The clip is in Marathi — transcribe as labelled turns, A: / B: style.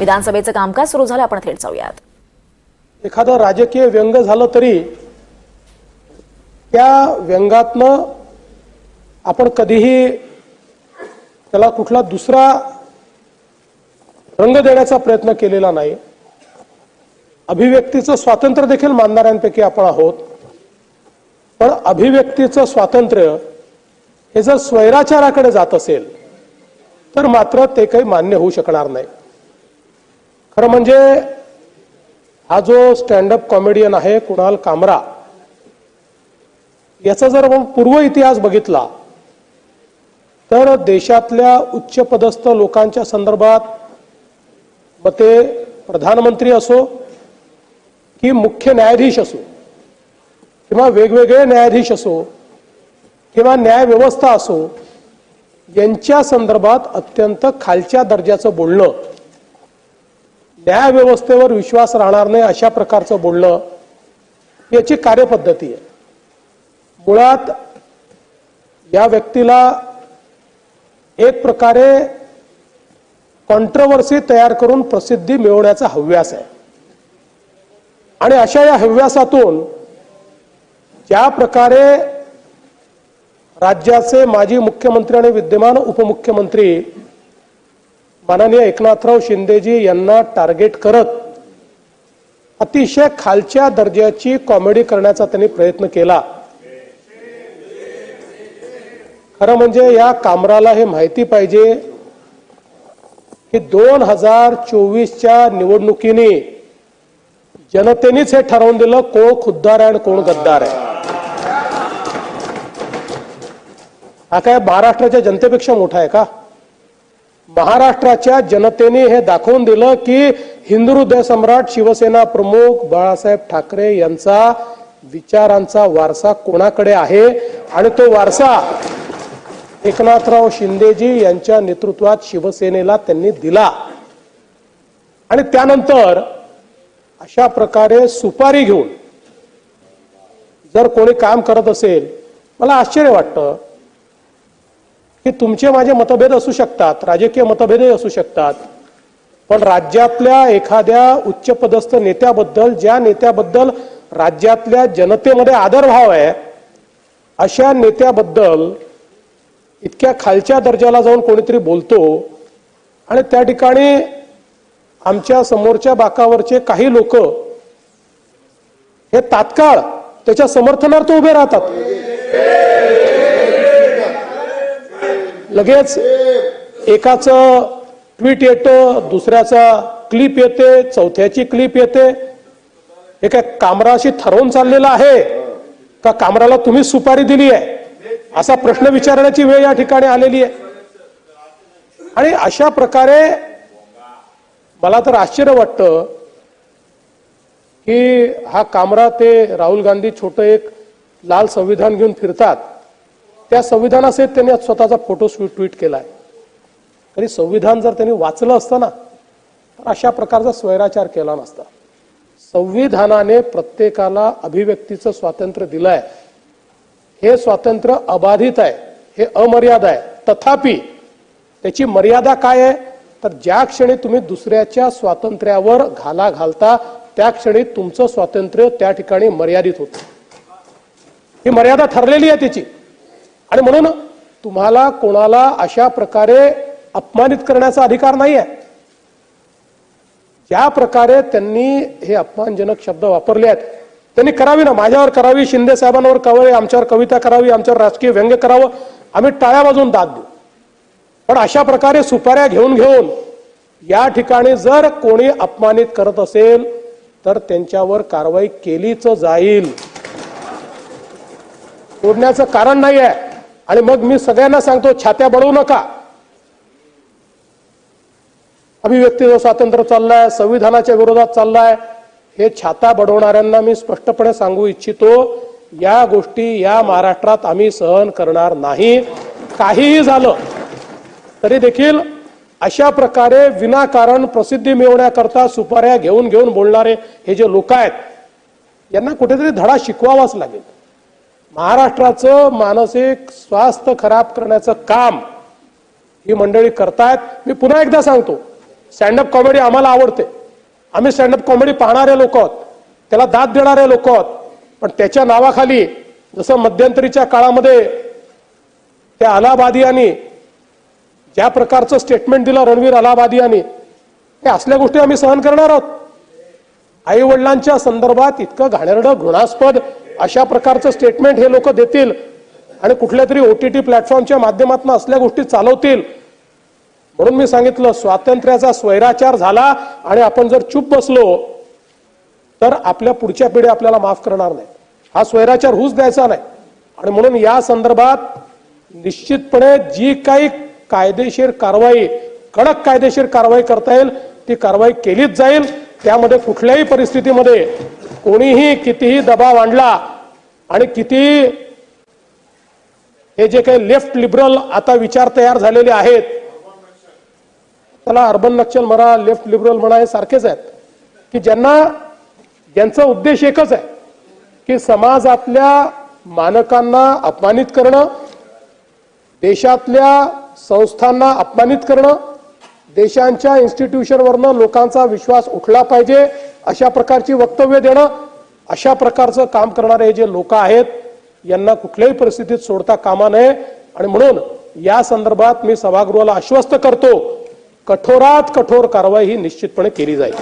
A: विधानसभेचं कामकाज सुरू झालं. आपण थेट जाऊयात.
B: एखादं राजकीय व्यंग झालं तरी त्या व्यंगातनं आपण कधीही त्याला कुठला दुसरा रंग देण्याचा प्रयत्न केलेला नाही. अभिव्यक्तीचं स्वातंत्र्य देखील मानणाऱ्यांपैकी आपण आहोत. पण अभिव्यक्तीचं स्वातंत्र्य हे जर स्वैराचाराकडे जात असेल तर मात्र ते काही मान्य होऊ शकणार नाही. खरं म्हणजे हा जो स्टँडअप कॉमेडियन आहे कुणाल कामरा याचा जर आपण पूर्व इतिहास बघितला तर देशातल्या उच्चपदस्थ लोकांच्या संदर्भात मग ते प्रधानमंत्री असो की मुख्य न्यायाधीश असो किंवा वेगवेगळे न्यायाधीश असो किंवा न्यायव्यवस्था असो यांच्या संदर्भात अत्यंत खालच्या दर्जाचं बोलणं न्यायव्यवस्थेवर विश्वास राहणार नाही अशा प्रकारचं बोलणं याची कार्यपद्धती आहे. मुळात या व्यक्तीला एक प्रकारे कॉन्ट्रोवर्सी तयार करून प्रसिद्धी मिळवण्याचा हव्यास आहे. आणि अशा या हव्यासातून ज्या प्रकारे राज्याचे माजी मुख्यमंत्री आणि विद्यमान उपमुख्यमंत्री माननीय एकनाथराव शिंदेजी यांना टार्गेट करत अतिशय खालच्या दर्जाची कॉमेडी करण्याचा त्यांनी प्रयत्न केला. खरं म्हणजे या कामराला हे माहिती पाहिजे की दोन हजार चोवीसच्या निवडणुकीने जनतेनेच हे ठरवून दिलं कोण खुद्दार आहे आणि कोण गद्दार आहे. हा काय महाराष्ट्राच्या जनतेपेक्षा मोठा आहे का? महाराष्ट्राच्या जनतेने हे दाखवून दिलं की हिंदू हृदय सम्राट शिवसेना प्रमुख बाळासाहेब ठाकरे यांचा विचारांचा वारसा कोणाकडे आहे? आणि तो वारसा एकनाथराव शिंदेजी यांच्या नेतृत्वात शिवसेनेला त्यांनी दिला. आणि त्यानंतर अशा प्रकारे सुपारी घेऊन जर कोणी काम करत असेल मला आश्चर्य वाटतं की तुमचे माझे मतभेद असू शकतात राजकीय मतभेदही असू शकतात. पण राज्यातल्या एखाद्या उच्चपदस्थ नेत्याबद्दल ज्या नेत्याबद्दल राज्यातल्या जनतेमध्ये आदरभाव आहे अशा नेत्याबद्दल इतक्या खालच्या दर्जाला जाऊन कोणीतरी बोलतो आणि त्या ठिकाणी आमच्या समोरच्या बाकावरचे काही लोक हे तात्काळ त्याच्या समर्थनार्थ उभे राहतात. लगेच एकाचं ट्विट येतं दुसऱ्याचा क्लिप येते चौथ्याची क्लिप येते. हे काय कामराशी ठरवून चाललेलं आहे? का कामराला तुम्ही सुपारी दिली आहे? असा प्रश्न विचारण्याची वेळ या ठिकाणी आलेली आहे. आणि अशा प्रकारे मला तर आश्चर्य वाटतं की हा कामरा ते राहुल गांधी छोटं एक लाल संविधान घेऊन फिरतात. त्या संविधानासहित त्यांनी स्वतःचा फोटो ट्विट केलाय. तरी संविधान जर त्यांनी वाचलं असतं ना तर अशा प्रकारचा स्वैराचार केला नसता. संविधानाने प्रत्येकाला अभिव्यक्तीचं स्वातंत्र्य दिलंय. हे स्वातंत्र्य अबाधित आहे हे अमर्याद आहे. तथापि त्याची मर्यादा काय आहे? तर ज्या क्षणी तुम्ही दुसऱ्याच्या स्वातंत्र्यावर घाला घालता त्या क्षणी तुमचं स्वातंत्र्य त्या ठिकाणी मर्यादित होतं. ही मर्यादा ठरलेली आहे त्याची. आणि म्हणून तुम्हाला कोणाला अशा प्रकारे अपमानित करण्याचा अधिकार नाही आहे ज्या प्रकारे त्यांनी हे अपमानजनक शब्द वापरले आहेत त्यांनी करावी ना. माझ्यावर करावी शिंदे साहेबांवर करावी आमच्यावर कविता करावी आमच्यावर राजकीय व्यंग्य करावं आम्ही टाळ्या बाजून दाद देऊ. पण अशा प्रकारे सुपाऱ्या घेऊन घेऊन या ठिकाणी जर कोणी अपमानित करत असेल तर त्यांच्यावर कारवाई केलीच जाईल. सोडण्याचं कारण नाही आहे आणि मग मी सगळ्यांना सांगतो छात्या बळवू नका. अभिव्यक्तीचं स्वातंत्र्य चाललंय संविधानाच्या विरोधात चाललाय. हे छाता बडवणाऱ्यांना मी स्पष्टपणे सांगू इच्छितो या गोष्टी या महाराष्ट्रात आम्ही सहन करणार नाही. काहीही झालं तरी देखील अशा प्रकारे विनाकारण प्रसिद्धी मिळवण्याकरता सुपाऱ्या घेऊन घेऊन बोलणारे हे जे लोक आहेत यांना कुठेतरी धडा शिकवावाच लागेल. महाराष्ट्राचं मानसिक स्वास्थ्य खराब करण्याचं काम ही मंडळी करतायत. मी पुन्हा एकदा सांगतो स्टँडअप कॉमेडी आम्हाला आवडते. आम्ही स्टँडअप कॉमेडी पाहणारे लोक आहोत त्याला दाद देणारे लोक आहोत पण त्याच्या नावाखाली जसं मध्यंतरीच्या काळामध्ये त्या अलाहाबादियांनी ज्या प्रकारचं स्टेटमेंट दिलं रणवीर अलाहाबादियांनी हे असल्या गोष्टी आम्ही सहन करणार आहोत. आई वडिलांच्या संदर्भात इतकं घाणेरडं घृणास्पद अशा प्रकारचं स्टेटमेंट हे लोक देतील आणि कुठल्या तरी टी प्लॅटफॉर्मच्या माध्यमातून असल्या गोष्टी चालवतील. म्हणून मी सांगितलं स्वातंत्र्याचा स्वैराचार झाला आणि आपण जर चूप बसलो तर आपल्या पुढच्या पिढ्या आपल्याला माफ करणार नाही. हा स्वैराचार होऊच द्यायचा नाही. आणि म्हणून या संदर्भात निश्चितपणे जी काही कायदेशीर कारवाई कडक कायदेशीर कारवाई करता येईल ती कारवाई केलीच जाईल. त्यामध्ये कुठल्याही परिस्थितीमध्ये कोणीही कितीही दबाव आणला आणि किती हे जे काही लेफ्ट लिबरल आता विचार तयार झालेले आहेत त्याला अर्बन नक्षल म्हणा लेफ्ट लिबरल म्हणा हे सारखेच आहेत. की ज्यांना ज्यांचा उद्देश एकच आहे की समाजातल्या मानकांना अपमानित करणं देशातल्या संस्थांना अपमानित करणं देशांच्या इन्स्टिट्यूशनवरनं लोकांचा विश्वास उठला पाहिजे अशा प्रकारची वक्तव्य देणं अशा प्रकारचं काम करणारे जे लोक आहेत यांना कुठल्याही परिस्थितीत सोडता कामा नये. आणि म्हणून या संदर्भात मी सभागृहाला आश्वस्त करतो कठोरात कठोर कारवाई ही निश्चितपणे केली जाईल.